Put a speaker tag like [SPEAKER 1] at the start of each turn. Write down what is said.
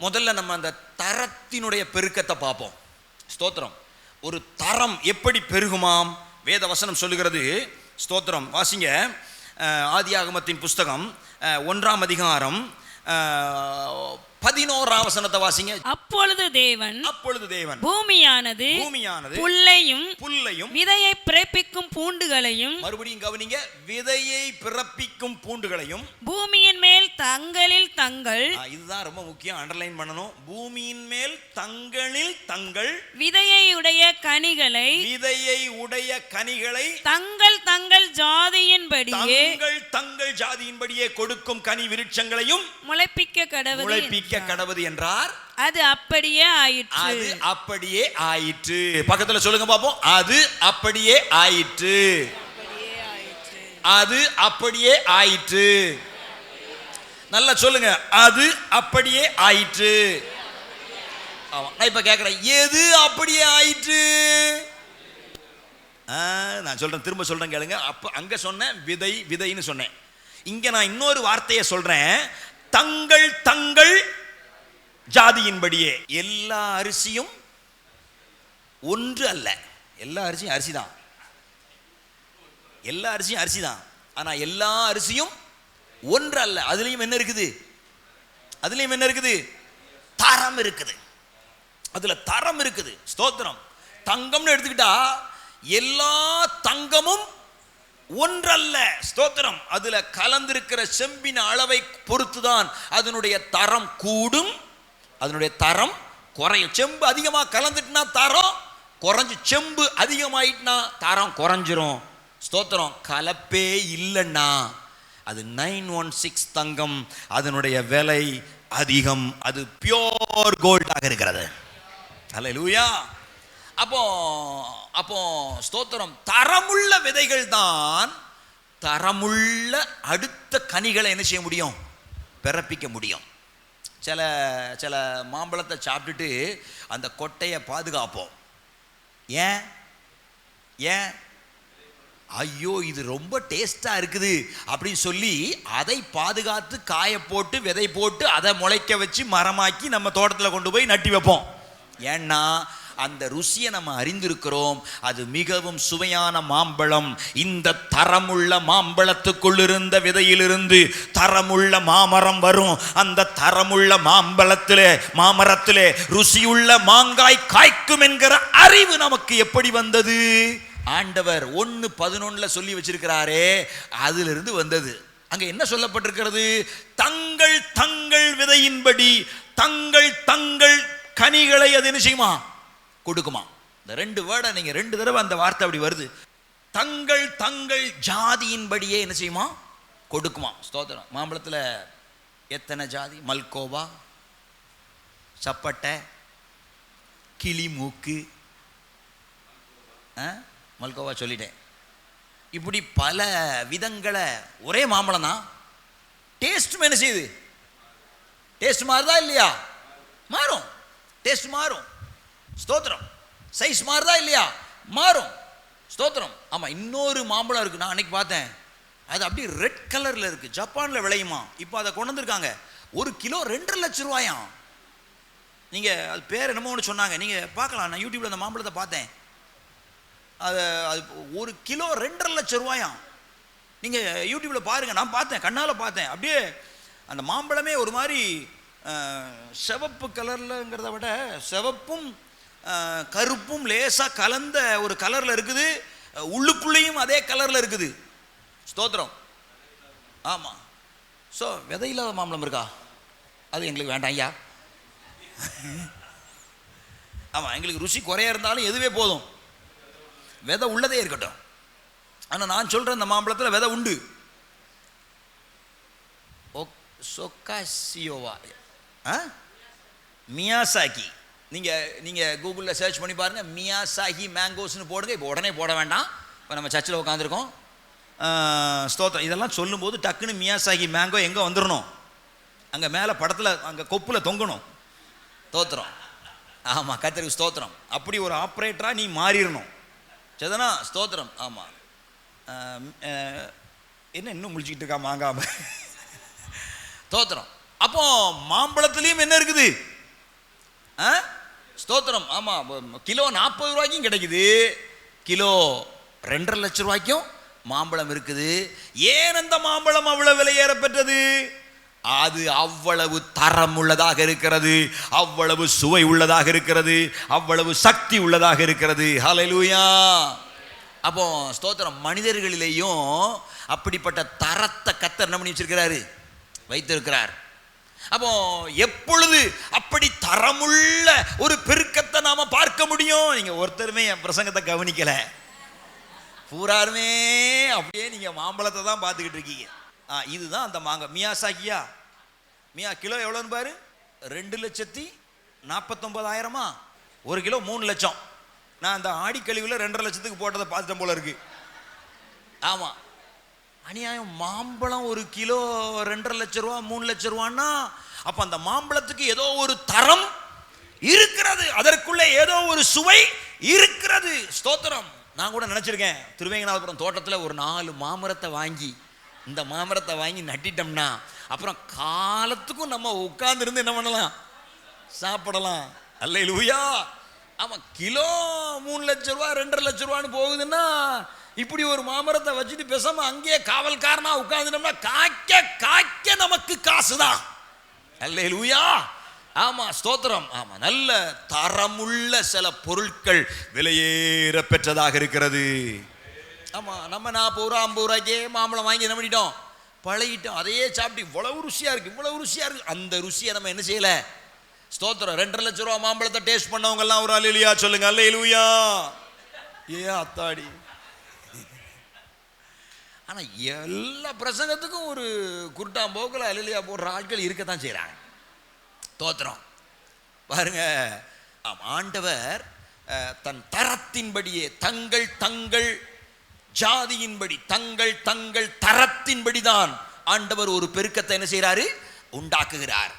[SPEAKER 1] முதல்ல நம்ம அந்த தரத்தினுடைய பெருக்கத்தை பார்ப்போம். ஸ்தோத்திரம். ஒரு தரம் எப்படி பெருகுமாம்? வேத வசனம் சொல்லுகிறது. ஸ்தோத்திரம். வாசிங்க. அஹ், ஆதியாகமத்தின் புஸ்தகம். ஒன்றாம் அதிகாரம். பதினோராம் வசனத்தை வாசிங்க.
[SPEAKER 2] அப்பொழுது தேவன்
[SPEAKER 1] அப்பொழுது தேவன்.
[SPEAKER 2] பூமியானது
[SPEAKER 1] பூமியானது
[SPEAKER 2] புல்லையும்
[SPEAKER 1] புல்லையும்
[SPEAKER 2] விதையை பிறப்பிக்கும் பூண்டுகளையும்
[SPEAKER 1] மறுபடியும் கவனிங்க. விதையை பிறப்பிக்கும் பூண்டுகளையும்
[SPEAKER 2] பூமியின் மேல் தங்களில் தங்கள்
[SPEAKER 1] இதுதான் ரொம்ப முக்கியம். அண்டர்லைன் பண்ணணும். பூமியின் மேல் தங்களில் தங்கள்
[SPEAKER 2] விதையை உடைய கனிகளை
[SPEAKER 1] விதையை உடைய கனிகளை
[SPEAKER 2] தங்கள் தங்கள் ஜாதியின்படியே
[SPEAKER 1] தங்கள் தங்கள் ஜாதியின்படியே கொடுக்கும் கனி விருட்சங்களையும்
[SPEAKER 2] முளைப்பிக்க கடவுள்
[SPEAKER 1] முளைப்பிக்க கடவுது என்றார்.
[SPEAKER 2] அது அப்படியே ஆயிற்று.
[SPEAKER 1] அது அப்படியே ஆயிற்று. பக்கத்துல சொல்லுங்க பாப்போம். அது அப்படியே ஆயிற்று. அது அப்படியே ஆயிற்று. நல்லா சொல்லுங்க. அது அப்படியே ஆயிற்று. ஆமா நான் இப்ப கேக்குறேன். எது அப்படியே ஆயிற்று? நான் சொல்றேன் திரும்ப சொல்றேன் கேளுங்க. அப்ப அங்க சொன்னேன் விதை விதைன்னு சொன்னேன். இங்க நான் இன்னொரு வார்த்தையை சொல்றேன். தங்கள் தங்கள் ஜாதியின்படியே. எல்லா அரிசியும் ஒன்று அல்ல. எல்லா அரிசியும் அரிசி தான் எல்லா அரிசியும் அரிசி தான் ஆனா எல்லா அரிசியும் ஒன்று அல்ல. அதுலேயும் என்ன இருக்குது? அதுலேயும் என்ன இருக்குது? தரம் இருக்குது. அதில் தரம் இருக்குது. ஸ்தோத்திரம். தங்கம்னு எடுத்துக்கிட்டா எல்லா தங்கமும் ஒன்றல்ல. ஸ்தோத்திரம். அதில் கலந்திருக்கிற செம்பின் அளவை பொறுத்துதான் அதனுடைய தரம் கூடும். அதனுடைய தரம் குறையும். செம்பு அதிகமாக கலந்துட்டுனா தரம் குறைஞ்சி செம்பு அதிகமாயிட்டுனா தரம் குறைஞ்சிரும். ஸ்தோத்திரம். கலப்பே இல்லைன்னா அது நைன் ஒன் சிக்ஸ் தங்கம் அதனுடைய விலை அதிகம். அது பியோர் கோல்டாக இருக்கிறது. அல்லேலூயா அப்போ அப்போ ஸ்தோத்திரம் தரமுள்ள விதைகள் தான் தரமுள்ள அடுத்த கனிகளை என்ன செய்ய முடியும்? பிறப்பிக்க முடியும். சில சில மாம்பழத்தை சாப்பிட்டுட்டு அந்த கொட்டையை பாதுகாப்போம். ஏன்? ஏன்? ஐயோ இது ரொம்ப டேஸ்ட்டாக இருக்குது அப்படின்னு சொல்லி அதை பாதுகாத்து காய போட்டு விதை போட்டு அதை முளைக்க வச்சு மரமாக்கி நம்ம தோட்டத்தில் கொண்டு போய் நட்டி வைப்போம். ஏன்னா அந்த ருசியை நம்ம அறிந்திருக்கிறோம். அது மிகவும் சுவையான மாம்பழம். இந்த தரமுள்ள மாம்பழத்துக்குள் இருந்த விதையிலிருந்து தரமுள்ள மாமரம் வரும். அந்த தரமுள்ள மாம்பழத்திலே மாமரத்திலே ருசியுள்ள மாங்காய் காய்க்கும் என்கிற அறிவு நமக்கு எப்படி வந்தது? ஆண்டவர் ஒன்று பதினொன்றில் சொல்லி வச்சிருக்கிறாரே அதிலிருந்து வந்தது. அங்க என்ன சொல்லப்பட்டிருக்கிறது? தங்கள் தங்கள் விதையின்படி தங்கள் தங்கள் கனிகளை அது என்ன செய்யுமா? கொடுக்குமா. இந்த ரெண்டு வேர்டை நீங்க ரெண்டு தடவை அந்த வார்த்தை அப்படி வருது. தங்கள் தங்கள் ஜாதியின்படியே என்ன செய்யுமா? கொடுக்குமா. ஸ்தோத்திரம். மாம்பழத்தில் எத்தனை ஜாதி? மல்கோவா சப்பட்டை கிளி மூக்கு ஆ? மல்கோவா சொல்லிட்டேன். இப்படி பல விதங்களை ஒரே மாம்பழம் தான் டேஸ்ட் என்ன செய்யுது? டேஸ்ட் மாறுதா இல்லையா? மாறும். டேஸ்ட் மாறும். ஸ்தோத்திரம். சைஸ் மாறுதா இல்லையா? மாறும். ஸ்தோத்திரம். ஆமாம் இன்னொரு மாம்பழம் இருக்கு. நான் அன்னைக்கு பார்த்தேன். அது அப்படியே ரெட் கலரில் இருக்குது ஜப்பானில் விளையுமா? இப்போ அதை கொண்டு வந்திருக்காங்க. ஒரு கிலோ ரெண்டரை லட்ச ரூபாயாம். நீங்கள் அது பேர் என்னமோ ஒன்று சொன்னாங்க. நீங்கள் பார்க்கலாம். நான் யூடியூப்பில் அந்த மாம்பழத்தை பார்த்தேன். அது அது ஒரு கிலோ ரெண்டரை லட்சம் ரூபாயாம். நீங்கள் யூடியூப்பில் பாருங்கள் நான் பார்த்தேன் கண்ணால் பார்த்தேன். அப்படியே அந்த மாம்பழமே ஒரு மாதிரி செவப்பு சிவப்பு கலர்லங்கிறத விட சிவப்பும் கருப்பும் லேசாக கலந்த ஒரு கலரில் இருக்குது. உள்ளுக்குள்ளேயும் அதே கலரில் இருக்குது. ஸ்தோத்திரம். ஆமாம் ஸோ விதையில்லாத மாம்பழம் இருக்கா? அது எங்களுக்கு வேண்டாம் ஐயா. ஆமாம் எங்களுக்கு ருசி குறையா இருந்தாலும் எதுவே போதும். விதை உள்ளதே இருக்கட்டும். ஆனால் நான் சொல்கிறேன் இந்த மாம்பழத்தில் விதை உண்டு. சொக்காசியோவா? ஆ? மியாசாக்கி நீங்கள் நீங்கள் கூகுளில் சர்ச் பண்ணி பாருங்கள் மியாசாகி மேங்கோஸ்னு போடுங்க. இப்போ உடனே போட வேண்டாம். இப்போ நம்ம சர்ச்சில் உட்காந்துருக்கோம் ஸ்தோத்திரம். இதெல்லாம் சொல்லும்போது டக்குன்னு மியாசாகி மேங்கோ எங்கே வந்துடணும் அங்கே மேலே படத்தில் அங்கே கொப்பில் தொங்கணும். ஸ்தோத்திரம். ஆமாம் கத்திரிக்கு ஸ்தோத்திரம். அப்படி ஒரு ஆப்ரேட்டராக நீ மாறிடணும் சதனா ஸ்தோத்திரம். ஆமாம் என்ன இன்னும் முழிச்சிக்கிட்டு இருக்கா மாங்காம? ஸ்தோத்திரம். அப்போ மாம்பழத்துலேயும் என்ன இருக்குது? ஆ? ஸ்தோத்திரம். ஆமாம் கிலோ நாற்பது ரூபாய்க்கும் கிடைக்குது. கிலோ ரெண்டரை லட்சம் ரூபாய்க்கும் மாம்பழம் இருக்குது. ஏன் அந்த மாம்பழம் அவ்வளோ விலை பெற்றது அது அவ்வளவு தரம் உள்ளதாக இருக்கிறது அவ்வளவு சுவை உள்ளதாக இருக்கிறது அவ்வளவு சக்தி உள்ளதாக இருக்கிறது. ஹலலூயா அப்போ ஸ்தோத்திரம் மனிதர்களிலேயும் அப்படிப்பட்ட தரத்தை கத்தர் என்ன பண்ணி வச்சிருக்கிறாரு? வைத்திருக்கிறார். அப்போ எப்பொழுது அப்படி தரமுள்ள ஒரு பெருக்கத்தை நாம பார்க்க முடியும்? நீங்க ஒருத்தருமே என் பிரசங்கத்தை கவனிக்கல. பூராருமே அப்படியே நீங்க மாம்பழத்தை தான் பார்த்துக்கிட்டு இருக்கீங்க. ஆ இதுதான் அந்த மாங்காய் மியாசாக்கியா மியா கிலோ எவ்வளோன்னு பாரு? ரெண்டு லட்சத்தி நாற்பத்தொம்பதாயிரமா ஒரு கிலோ மூணு லட்சம். நான் அந்த ஆடிக்கழிவில் ரெண்டரை லட்சத்துக்கு போட்டதை பார்த்துட்டேன் போல இருக்கு. ஆமாம் அநியாயம் மாம்பழம் ஒரு கிலோ ரெண்டரை லட்ச ரூபா மூணு லட்ச ரூபான்னா அப்போ அந்த மாம்பழத்துக்கு ஏதோ ஒரு தரம் இருக்கிறது. அதற்குள்ளே ஏதோ ஒரு சுவை இருக்கிறது. ஸ்தோத்திரம். நான் கூட நினச்சிருக்கேன். திருவேங்கநாதபுரம் தோட்டத்தில் ஒரு நாலு மாமரத்தை வாங்கி இந்த மாமரத்தை வாங்கி நட்டிட்டோம்னா அப்புறம் காலத்துக்கும் நம்ம உட்காந்துருந்து என்ன பண்ணலாம்? சாப்பிடலாம். அல்ல லூயா ஆமாம் கிலோ மூணு லட்ச ரூபா ரெண்டரை லட்ச ரூபான்னு போகுதுன்னா இப்படி ஒரு மாமரத்தை வச்சுட்டு பேசாம அங்கேயே காவல்காரனா உட்காந்துட்டோம்னா காய்க்க காய்க்க நமக்கு காசு தான் அல்ல லூயா ஆமா ஸ்தோத்திரம். ஆமா நல்ல தரமுள்ள சில பொருட்கள் விலையேற பெற்றதாக இருக்கிறது. ஆமாம் நம்ம நாற்பது ரூபா ஐம்பது ரூபாய்க்கே மாம்பழம் வாங்கி என்ன பண்ணிட்டோம்? பழகிட்டோம். அதையே சாப்பிட்டு இவ்வளவு ருசியாக இருக்குது இவ்வளவு ருசியாக இருக்குது அந்த ருசியை நம்ம என்ன செய்யலை? ஸ்தோத்திரம். ரெண்டரை லட்ச ரூபா மாம்பழத்தை டேஸ்ட் பண்ணவங்கெல்லாம் ஒரு அல்லையா சொல்லுங்க. இலுவியா ஏ அத்தாடி. ஆனால் எல்லா பிரசங்கத்துக்கும் ஒரு குருட்டாம் போக்கில் அல்லையா போடுற ஆட்கள் இருக்கத்தான் செய்கிறாங்க தோத்திரம் பாருங்க. ஆண்டவர் தன் தரத்தின்படியே தங்கள் தங்கள் ஜாதியின்படி தங்கள் தங்கள் தரத்தின்படி தான் ஆண்டவர் ஒரு பெருக்கத்தை என்ன செய்கிறாரு உண்டாக்குகிறார்.